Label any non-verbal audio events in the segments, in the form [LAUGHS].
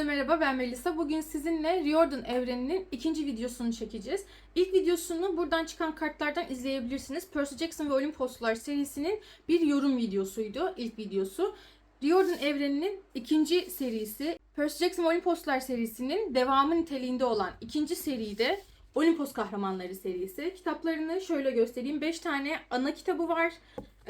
Herkese merhaba ben Melisa. Bugün sizinle Riordan evreninin ikinci videosunu çekeceğiz. İlk videosunu buradan çıkan kartlardan izleyebilirsiniz. Percy Jackson ve Olimposlular serisinin bir yorum videosuydu ilk videosu. Riordan evreninin ikinci serisi Percy Jackson ve Olimposlular serisinin devamı niteliğinde olan ikinci seride Olimpos Kahramanları serisi. Kitaplarını şöyle göstereyim. 5 tane ana kitabı var.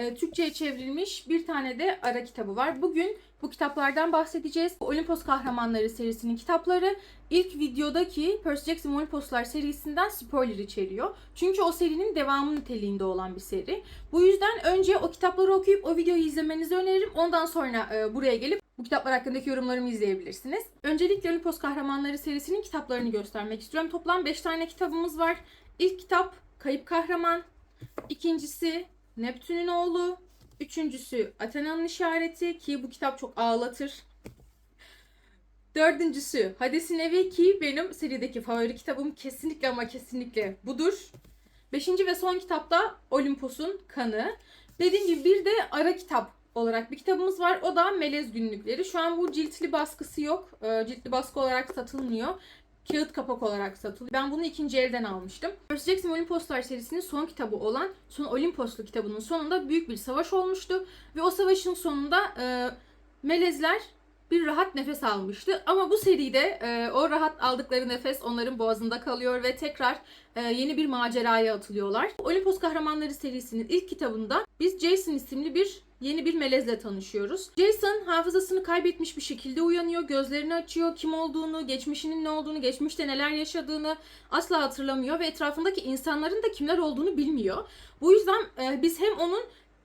Ee, Türkçe'ye çevrilmiş bir tane de ara kitabı var. Bugün bu kitaplardan bahsedeceğiz. Olimpos Kahramanları serisinin kitapları ilk videodaki Percy Jackson Olimposlar serisinden spoiler içeriyor. Çünkü o serinin devamı niteliğinde olan bir seri. Bu yüzden önce o kitapları okuyup o videoyu izlemenizi öneririm. Ondan sonra e, buraya gelip bu kitaplar hakkındaki yorumlarımı izleyebilirsiniz. Öncelikle Olimpos Kahramanları serisinin kitaplarını göstermek istiyorum. Toplam 5 tane kitabımız var. İlk kitap Kayıp Kahraman. İkincisi Neptün'ün oğlu. Üçüncüsü Athena'nın işareti ki bu kitap çok ağlatır. Dördüncüsü Hades'in evi ki benim serideki favori kitabım kesinlikle ama kesinlikle budur. Beşinci ve son kitapta Olimpos'un kanı. Dediğim gibi bir de ara kitap olarak bir kitabımız var. O da Melez Günlükleri. Şu an bu ciltli baskısı yok. Ee, Ciltli baskı olarak satılmıyor. Kağıt kapak olarak satılıyor. Ben bunu ikinci elden almıştım. Percy Jackson Olimposlar serisinin son kitabı olan Son Olimposlu kitabının sonunda büyük bir savaş olmuştu. Ve o savaşın sonunda e, Melezler bir rahat nefes almıştı. Ama bu seride e, o rahat aldıkları nefes onların boğazında kalıyor ve tekrar e, yeni bir maceraya atılıyorlar. Olimpos Kahramanları serisinin ilk kitabında biz Jason isimli bir yeni bir melezle tanışıyoruz. Jason hafızasını kaybetmiş bir şekilde uyanıyor, gözlerini açıyor, kim olduğunu, geçmişinin ne olduğunu, geçmişte neler yaşadığını asla hatırlamıyor ve etrafındaki insanların da kimler olduğunu bilmiyor. Bu yüzden e, biz hem onun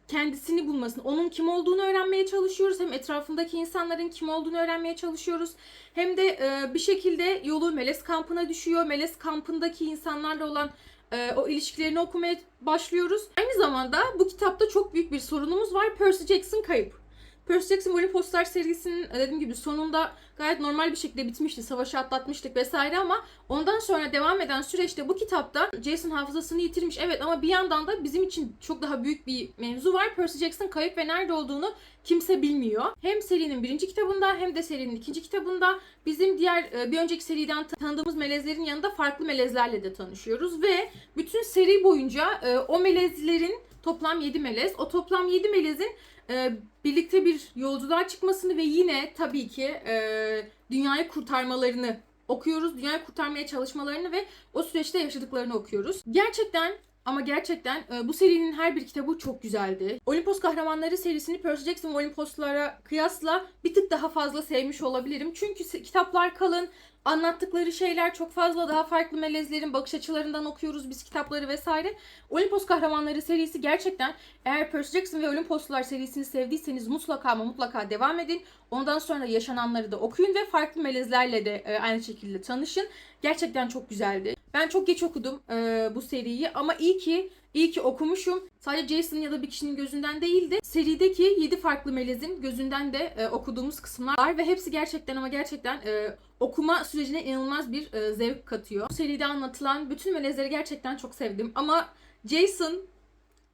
kendisini bulmasını, onun kim olduğunu öğrenmeye çalışıyoruz. Hem etrafındaki insanların kim olduğunu öğrenmeye çalışıyoruz. Hem de e, bir şekilde yolu Meles kampına düşüyor. Meles kampındaki insanlarla olan e, o ilişkilerini okumaya başlıyoruz. Aynı zamanda bu kitapta çok büyük bir sorunumuz var. Percy Jackson kayıp. Percy Jackson Olimposlar serisinin e, dediğim gibi sonunda gayet normal bir şekilde bitmişti. Savaşı atlatmıştık vesaire ama ondan sonra devam eden süreçte bu kitapta Jason hafızasını yitirmiş. Evet ama bir yandan da bizim için çok daha büyük bir mevzu var. Percy Jackson kayıp ve nerede olduğunu kimse bilmiyor. Hem serinin birinci kitabında hem de serinin ikinci kitabında bizim diğer e, bir önceki seriden tanıdığımız melezlerin yanında farklı melezlerle de tanışıyoruz ve bütün seri boyunca e, o melezlerin toplam 7 melez. O toplam 7 melezin e, birlikte bir yolculuğa çıkmasını ve yine tabii ki e, dünyayı kurtarmalarını okuyoruz. Dünyayı kurtarmaya çalışmalarını ve o süreçte yaşadıklarını okuyoruz. Gerçekten ama gerçekten e, bu serinin her bir kitabı çok güzeldi. Olimpos Kahramanları serisini Percy Jackson ve Olimposlara kıyasla bir tık daha fazla sevmiş olabilirim. Çünkü kitaplar kalın, anlattıkları şeyler çok fazla daha farklı melezlerin bakış açılarından okuyoruz biz kitapları vesaire. Olimpos Kahramanları serisi gerçekten eğer Percy Jackson ve Olimposlular serisini sevdiyseniz mutlaka ama mutlaka devam edin. Ondan sonra yaşananları da okuyun ve farklı melezlerle de e, aynı şekilde tanışın. Gerçekten çok güzeldi. Ben çok geç okudum e, bu seriyi ama iyi ki iyi ki okumuşum. Sadece Jason ya da bir kişinin gözünden değil de serideki 7 farklı melezin gözünden de e, okuduğumuz kısımlar var ve hepsi gerçekten ama gerçekten e, okuma sürecine inanılmaz bir e, zevk katıyor. Bu seride anlatılan bütün melezleri gerçekten çok sevdim ama Jason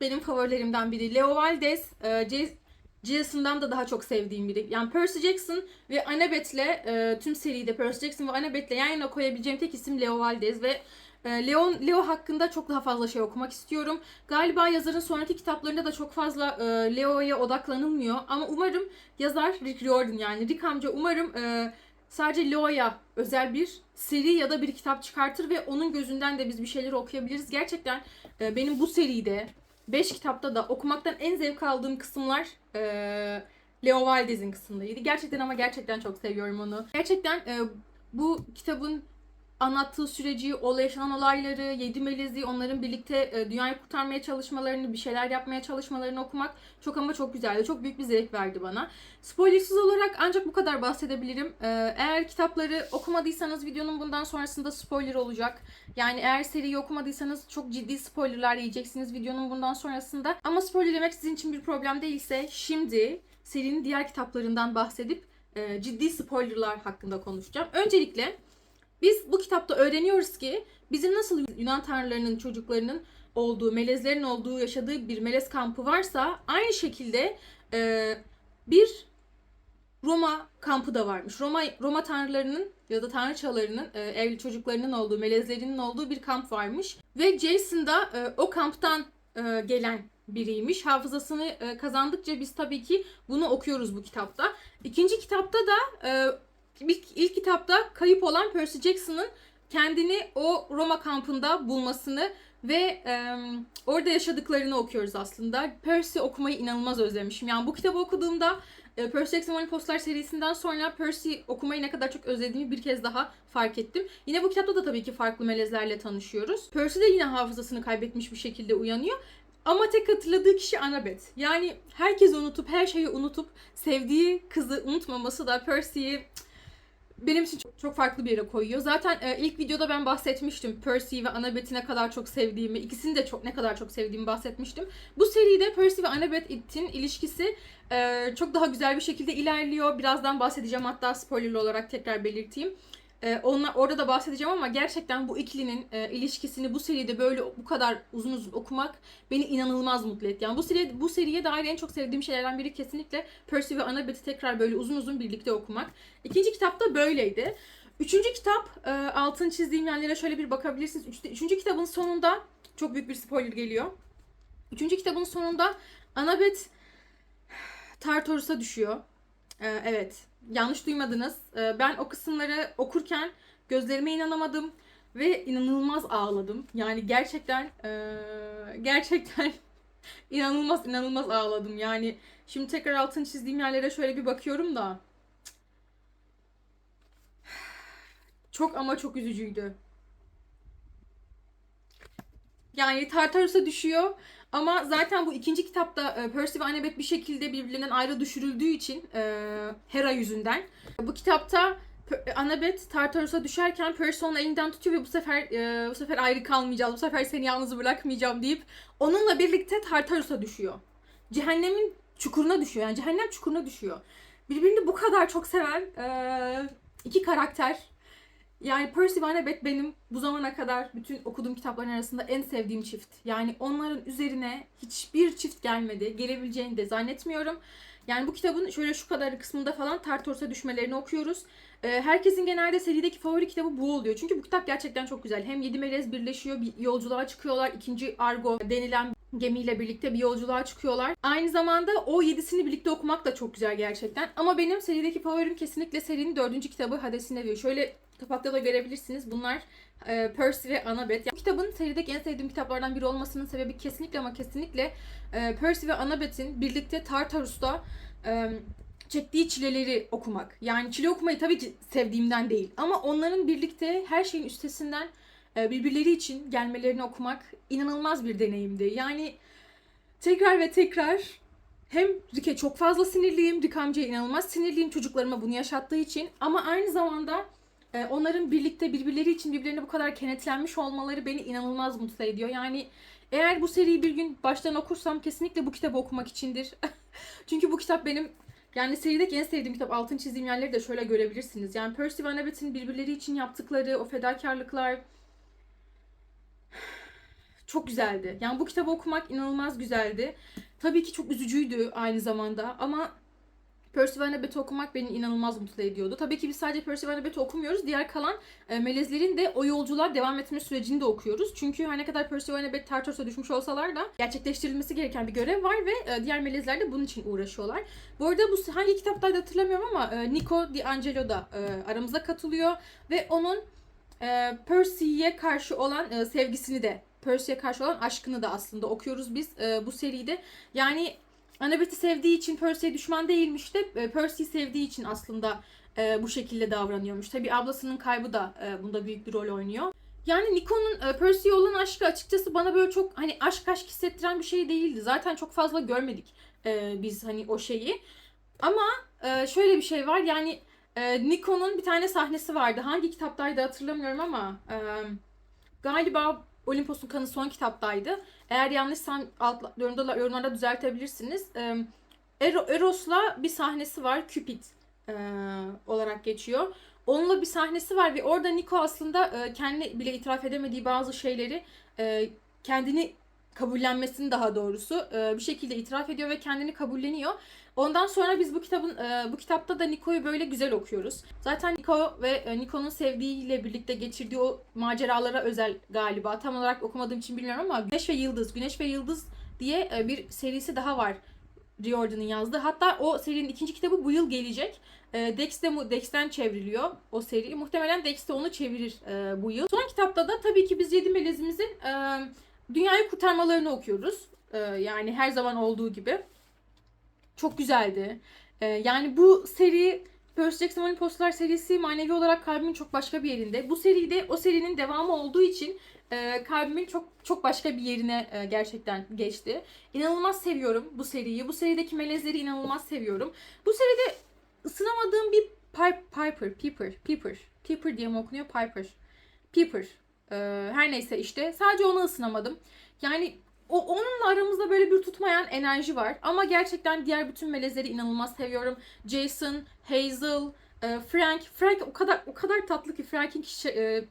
benim favorilerimden biri. Leo Valdez, e, Jas- Jason'dan da daha çok sevdiğim biri. Yani Percy Jackson ve Annabeth'le e, tüm seride Percy Jackson ve Annabeth'le yan yana koyabileceğim tek isim Leo Valdez ve Leon Leo hakkında çok daha fazla şey okumak istiyorum. Galiba yazarın sonraki kitaplarında da çok fazla e, Leo'ya odaklanılmıyor ama umarım yazar Rick Riordan yani Rick amca umarım e, sadece Leo'ya özel bir seri ya da bir kitap çıkartır ve onun gözünden de biz bir şeyler okuyabiliriz. Gerçekten e, benim bu seride 5 kitapta da okumaktan en zevk aldığım kısımlar e, Leo Valdez'in kısımlarıydı. Gerçekten ama gerçekten çok seviyorum onu. Gerçekten e, bu kitabın anlattığı süreci, o yaşanan olayları, yedi melezi, onların birlikte e, dünyayı kurtarmaya çalışmalarını, bir şeyler yapmaya çalışmalarını okumak çok ama çok güzeldi. Çok büyük bir zevk verdi bana. Spoilersız olarak ancak bu kadar bahsedebilirim. E, eğer kitapları okumadıysanız videonun bundan sonrasında spoiler olacak. Yani eğer seriyi okumadıysanız çok ciddi spoilerlar yiyeceksiniz videonun bundan sonrasında. Ama spoiler yemek sizin için bir problem değilse şimdi serinin diğer kitaplarından bahsedip e, ciddi spoilerlar hakkında konuşacağım. Öncelikle biz bu kitapta öğreniyoruz ki bizim nasıl Yunan tanrılarının çocuklarının olduğu, melezlerin olduğu, yaşadığı bir melez kampı varsa aynı şekilde e, bir Roma kampı da varmış. Roma Roma tanrılarının ya da tanrıçalarının e, evli çocuklarının olduğu, melezlerinin olduğu bir kamp varmış. Ve Jason da e, o kamptan e, gelen biriymiş. Hafızasını e, kazandıkça biz tabii ki bunu okuyoruz bu kitapta. İkinci kitapta da e, ilk, ilk kitapta kayıp olan Percy Jackson'ın kendini o Roma kampında bulmasını ve e, orada yaşadıklarını okuyoruz aslında. Percy okumayı inanılmaz özlemişim. Yani bu kitabı okuduğumda e, Percy Jackson Olympuslar serisinden sonra Percy okumayı ne kadar çok özlediğimi bir kez daha fark ettim. Yine bu kitapta da tabii ki farklı melezlerle tanışıyoruz. Percy de yine hafızasını kaybetmiş bir şekilde uyanıyor. Ama tek hatırladığı kişi Annabeth. Yani herkes unutup, her şeyi unutup sevdiği kızı unutmaması da Percy'yi benim için çok, çok farklı bir yere koyuyor. Zaten e, ilk videoda ben bahsetmiştim Percy ve Annabeth'i ne kadar çok sevdiğimi, ikisini de çok ne kadar çok sevdiğimi bahsetmiştim. Bu seride Percy ve Annabeth'in ilişkisi e, çok daha güzel bir şekilde ilerliyor. Birazdan bahsedeceğim hatta spoilerlı olarak tekrar belirteyim. E, onlar, orada da bahsedeceğim ama gerçekten bu ikilinin e, ilişkisini bu seride böyle bu kadar uzun uzun okumak beni inanılmaz mutlu etti. Yani bu seri, bu seriye dair en çok sevdiğim şeylerden biri kesinlikle Percy ve Annabeth'i tekrar böyle uzun uzun birlikte okumak. İkinci kitap da böyleydi. Üçüncü kitap, e, altını çizdiğim yerlere şöyle bir bakabilirsiniz. Üç, üçüncü kitabın sonunda, çok büyük bir spoiler geliyor. Üçüncü kitabın sonunda Annabeth [SIGHS] Tartarus'a düşüyor. E, evet, yanlış duymadınız. E, ben o kısımları okurken gözlerime inanamadım ve inanılmaz ağladım. Yani gerçekten, e, [LAUGHS] gerçekten inanılmaz inanılmaz ağladım. Yani şimdi tekrar altını çizdiğim yerlere şöyle bir bakıyorum da. [SIGHS] Çok ama çok üzücüydü. Yani Tartarus'a düşüyor ama zaten bu ikinci kitapta e, Percy ve Annabeth bir şekilde birbirlerinden ayrı düşürüldüğü için e, Hera yüzünden. Bu kitapta P- Annabeth Tartarus'a düşerken Percy onu elinden tutuyor ve bu sefer e, bu sefer ayrı kalmayacağız, bu sefer seni yalnız bırakmayacağım deyip onunla birlikte Tartarus'a düşüyor. Cehennemin çukuruna düşüyor. Yani cehennem çukuruna düşüyor. Birbirini bu kadar çok seven e, iki karakter yani Percy ve Annabeth benim bu zamana kadar bütün okuduğum kitapların arasında en sevdiğim çift. Yani onların üzerine hiçbir çift gelmedi. Gelebileceğini de zannetmiyorum. Yani bu kitabın şöyle şu kadar kısmında falan Tartarus'a düşmelerini okuyoruz. Ee, herkesin genelde serideki favori kitabı bu oluyor. Çünkü bu kitap gerçekten çok güzel. Hem yedi melez birleşiyor, bir yolculuğa çıkıyorlar. İkinci Argo denilen gemiyle birlikte bir yolculuğa çıkıyorlar. Aynı zamanda o yedisini birlikte okumak da çok güzel gerçekten. Ama benim serideki favorim kesinlikle serinin dördüncü kitabı Hades'in Evi. Şöyle kapakta da görebilirsiniz. Bunlar e, Percy ve Annabeth. Yani bu kitabın serideki en sevdiğim kitaplardan biri olmasının sebebi kesinlikle ama kesinlikle e, Percy ve Annabeth'in birlikte Tartarus'ta e, çektiği çileleri okumak. Yani çile okumayı tabii ki sevdiğimden değil. Ama onların birlikte her şeyin üstesinden e, birbirleri için gelmelerini okumak inanılmaz bir deneyimdi. Yani tekrar ve tekrar hem Rick'e çok fazla sinirliyim. Rick amcaya inanılmaz sinirliyim çocuklarıma bunu yaşattığı için. Ama aynı zamanda onların birlikte birbirleri için birbirlerine bu kadar kenetlenmiş olmaları beni inanılmaz mutlu ediyor. Yani eğer bu seriyi bir gün baştan okursam kesinlikle bu kitabı okumak içindir. [LAUGHS] Çünkü bu kitap benim yani serideki en sevdiğim kitap. Altın çizdiğim yerleri de şöyle görebilirsiniz. Yani Percy ve Annabeth'in birbirleri için yaptıkları o fedakarlıklar [SIGHS] çok güzeldi. Yani bu kitabı okumak inanılmaz güzeldi. Tabii ki çok üzücüydü aynı zamanda ama Percy ve okumak beni inanılmaz mutlu ediyordu. Tabii ki biz sadece Percy ve okumuyoruz. Diğer kalan e, melezlerin de o yolculuğa devam etme sürecini de okuyoruz. Çünkü her ne kadar Percy ve Tartarus'a düşmüş olsalar da gerçekleştirilmesi gereken bir görev var ve e, diğer melezler de bunun için uğraşıyorlar. Bu arada bu hangi kitaptaydı hatırlamıyorum ama e, Nico D'Angelo da e, aramıza katılıyor ve onun e, Percy'ye karşı olan e, sevgisini de Percy'ye karşı olan aşkını da aslında okuyoruz biz e, bu seride. Yani Annabeth'i sevdiği için Percy'ye düşman değilmiş de e, Percy'yi sevdiği için aslında e, bu şekilde davranıyormuş. Tabi ablasının kaybı da e, bunda büyük bir rol oynuyor. Yani Nico'nun e, Percy'ye olan aşkı açıkçası bana böyle çok hani aşk aşk hissettiren bir şey değildi. Zaten çok fazla görmedik e, biz hani o şeyi. Ama e, şöyle bir şey var yani e, Nico'nun bir tane sahnesi vardı. Hangi kitaptaydı hatırlamıyorum ama e, galiba Olimpos'un Kanı son kitaptaydı. Eğer yanlışsam alt yorumda, yorumlarda düzeltebilirsiniz. Eros'la bir sahnesi var. Cupid olarak geçiyor. Onunla bir sahnesi var ve orada Nico aslında e, kendi bile itiraf edemediği bazı şeyleri kendini kabullenmesini daha doğrusu e, bir şekilde itiraf ediyor ve kendini kabulleniyor. Ondan sonra biz bu kitabın e, bu kitapta da Nico'yu böyle güzel okuyoruz. Zaten Nico ve e, Nico'nun sevdiğiyle birlikte geçirdiği o maceralara özel galiba. Tam olarak okumadığım için bilmiyorum ama Güneş ve Yıldız, Güneş ve Yıldız diye e, bir serisi daha var. Riordan'ın yazdığı. Hatta o serinin ikinci kitabı bu yıl gelecek. E, Dex de Dex'ten çevriliyor o seri. Muhtemelen Dex de onu çevirir bu yıl. Son kitapta da tabii ki biz Yedi Melezimizin dünyayı kurtarmalarını okuyoruz. E, yani her zaman olduğu gibi. Çok güzeldi. E, yani bu seri Percy Jackson Olympuslar serisi manevi olarak kalbimin çok başka bir yerinde. Bu seride o serinin devamı olduğu için e, kalbimin çok çok başka bir yerine e, gerçekten geçti. İnanılmaz seviyorum bu seriyi. Bu serideki melezleri inanılmaz seviyorum. Bu seride ısınamadığım bir Piper, Piper, Piper, Piper, Piper diye mi okunuyor? Piper. Piper. Ee, her neyse işte. Sadece onu ısınamadım. Yani o, onunla aramızda böyle bir tutmayan enerji var. Ama gerçekten diğer bütün melezleri inanılmaz seviyorum. Jason, Hazel, e, Frank. Frank o kadar o kadar tatlı ki Frank'in kişi, e,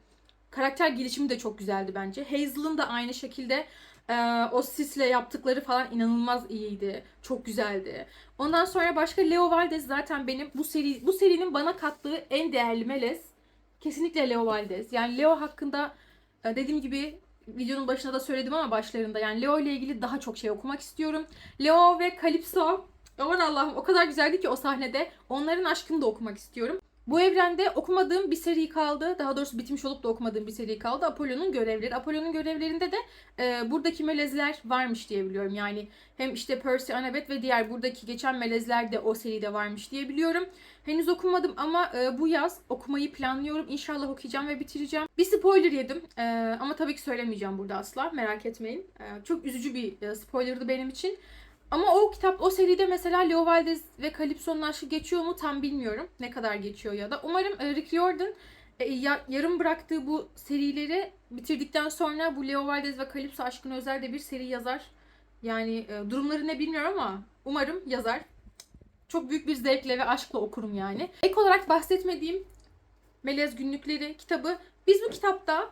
karakter gelişimi de çok güzeldi bence. Hazel'ın da aynı şekilde e, o sisle yaptıkları falan inanılmaz iyiydi. Çok güzeldi. Ondan sonra başka Leo Valdez zaten benim bu seri bu serinin bana kattığı en değerli melez. Kesinlikle Leo Valdez. Yani Leo hakkında dediğim gibi videonun başında da söyledim ama başlarında yani Leo ile ilgili daha çok şey okumak istiyorum. Leo ve Calypso aman Allah'ım o kadar güzeldi ki o sahnede. Onların aşkını da okumak istiyorum. Bu evrende okumadığım bir seri kaldı. Daha doğrusu bitmiş olup da okumadığım bir seri kaldı. Apollo'nun görevleri. Apollo'nun görevlerinde de e, buradaki melezler varmış diye biliyorum. Yani hem işte Percy, Annabeth ve diğer buradaki geçen melezler de o seride varmış diye biliyorum. Henüz okumadım ama e, bu yaz okumayı planlıyorum. İnşallah okuyacağım ve bitireceğim. Bir spoiler yedim E, ama tabii ki söylemeyeceğim burada asla. Merak etmeyin. E, çok üzücü bir e, spoilerdı benim için. Ama o kitap, o seride mesela Leo Valdez ve Calypso'nun aşkı geçiyor mu tam bilmiyorum. Ne kadar geçiyor ya da. Umarım e, Rick Riordan e, ya- yarım bıraktığı bu serileri bitirdikten sonra bu Leo Valdez ve Calypso aşkına özel de bir seri yazar. Yani e, durumları ne bilmiyorum ama umarım yazar. Çok büyük bir zevkle ve aşkla okurum yani. Ek olarak bahsetmediğim Melez Günlükleri kitabı. Biz bu kitapta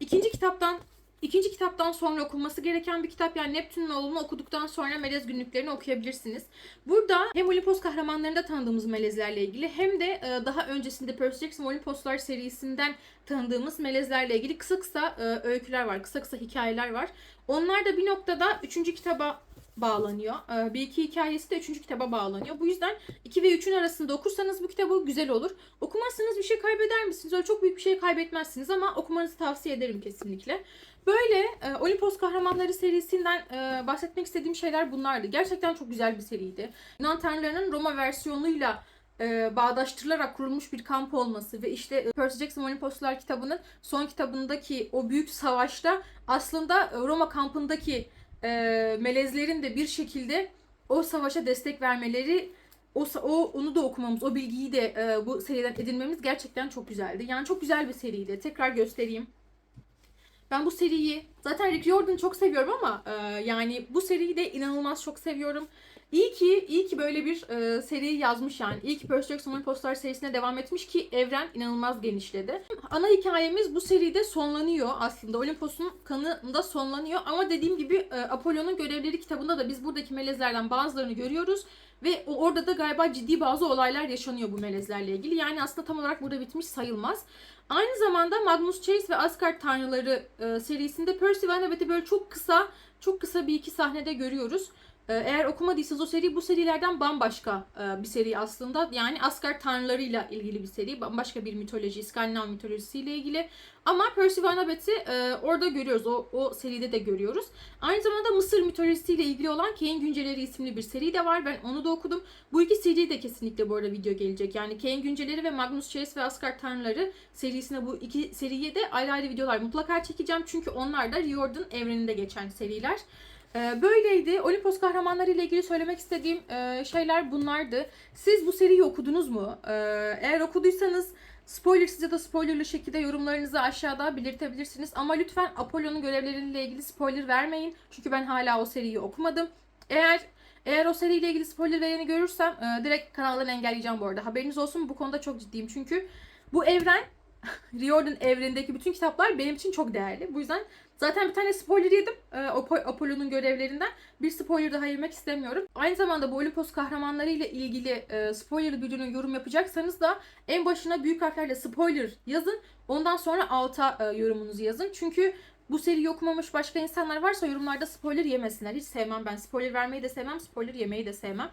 ikinci kitaptan ikinci kitaptan sonra okunması gereken bir kitap. Yani Neptün'ün oğlunu okuduktan sonra Melez Günlüklerini okuyabilirsiniz. Burada hem Olimpos kahramanlarında tanıdığımız melezlerle ilgili hem de e, daha öncesinde Percy Jackson Olimposlar serisinden tanıdığımız melezlerle ilgili kısa kısa e, öyküler var. Kısa kısa hikayeler var. Onlar da bir noktada üçüncü kitaba bağlanıyor. E, Bir iki hikayesi de üçüncü kitaba bağlanıyor. Bu yüzden 2 ve 3'ün arasında okursanız bu kitabı güzel olur. Okumazsanız bir şey kaybeder misiniz? Öyle çok büyük bir şey kaybetmezsiniz ama okumanızı tavsiye ederim kesinlikle. Böyle e, Olimpos Kahramanları serisinden e, bahsetmek istediğim şeyler bunlardı. Gerçekten çok güzel bir seriydi. Yunan tanrılarının Roma versiyonuyla e, bağdaştırılarak kurulmuş bir kamp olması ve işte e, Percy Jackson Olimposlar kitabının son kitabındaki o büyük savaşta aslında e, Roma kampındaki e, melezlerin de bir şekilde o savaşa destek vermeleri o, o onu da okumamız, o bilgiyi de e, bu seriden edinmemiz gerçekten çok güzeldi. Yani çok güzel bir seriydi. Tekrar göstereyim. Ben bu seriyi zaten Rick Riordan'ı çok seviyorum ama e, yani bu seriyi de inanılmaz çok seviyorum. İyi ki iyi ki böyle bir e, seri yazmış yani. İyi ki Percy Jackson Olympuslar serisine devam etmiş ki evren inanılmaz genişledi. Ana hikayemiz bu seride sonlanıyor aslında. Olympus'un kanında sonlanıyor ama dediğim gibi e, Apollo'nun görevleri kitabında da biz buradaki melezlerden bazılarını görüyoruz. Ve orada da galiba ciddi bazı olaylar yaşanıyor bu melezlerle ilgili. Yani aslında tam olarak burada bitmiş sayılmaz. Aynı zamanda Magnus Chase ve Asgard Tanrıları e, serisinde Percy ve Annabeth'i böyle çok kısa, çok kısa bir iki sahnede görüyoruz. E, eğer okumadıysanız o seri bu serilerden bambaşka e, bir seri aslında. Yani Asgard tanrılarıyla ilgili bir seri. Bambaşka bir mitoloji, İskandinav mitolojisiyle ilgili. Ama Percy ve Annabeth'i e, orada görüyoruz. O, o seride de görüyoruz. Aynı zamanda Mısır mitolojisiyle ilgili olan Kane Günceleri isimli bir seri de var. Ben onu da okudum. Bu iki seri de kesinlikle bu arada video gelecek. Yani Kane Günceleri ve Magnus Chase ve Asgard Tanrıları serisine bu iki seriye de ayrı ayrı videolar mutlaka çekeceğim. Çünkü onlar da Riordan evreninde geçen seriler. Ee, böyleydi. Olimpos kahramanları ile ilgili söylemek istediğim e, şeyler bunlardı. Siz bu seriyi okudunuz mu? Ee, eğer okuduysanız spoilersız ya da spoilerlı şekilde yorumlarınızı aşağıda belirtebilirsiniz. Ama lütfen Apollo'nun görevleriyle ilgili spoiler vermeyin. Çünkü ben hala o seriyi okumadım. Eğer eğer o seriyle ilgili spoiler vereni görürsem e, direkt kanaldan engelleyeceğim bu arada. Haberiniz olsun bu konuda çok ciddiyim. Çünkü bu evren [LAUGHS] Riordan evrenindeki bütün kitaplar benim için çok değerli. Bu yüzden zaten bir tane spoiler yedim e, Apo- Apollo'nun görevlerinden. Bir spoiler daha yemek istemiyorum. Aynı zamanda bu Olympus kahramanları ile ilgili e, spoiler videonun yorum yapacaksanız da en başına büyük harflerle spoiler yazın. Ondan sonra alta e, yorumunuzu yazın. Çünkü bu seriyi okumamış başka insanlar varsa yorumlarda spoiler yemesinler. Hiç sevmem ben. Spoiler vermeyi de sevmem, spoiler yemeyi de sevmem.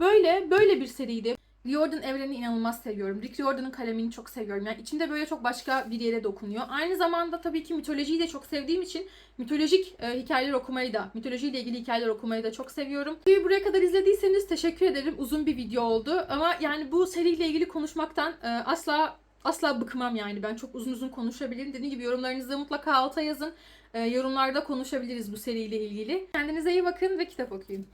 Böyle böyle bir seriydi. Riordan evrenini inanılmaz seviyorum. Rick Riordan'ın kalemini çok seviyorum. Yani içinde böyle çok başka bir yere dokunuyor. Aynı zamanda tabii ki mitolojiyi de çok sevdiğim için mitolojik e, hikayeler okumayı da, mitolojiyle ilgili hikayeler okumayı da çok seviyorum. Videoyu buraya kadar izlediyseniz teşekkür ederim. Uzun bir video oldu ama yani bu seriyle ilgili konuşmaktan e, asla asla bıkmam yani. Ben çok uzun uzun konuşabilirim. Dediğim gibi yorumlarınızı mutlaka alta yazın. E, yorumlarda konuşabiliriz bu seriyle ilgili. Kendinize iyi bakın ve kitap okuyun.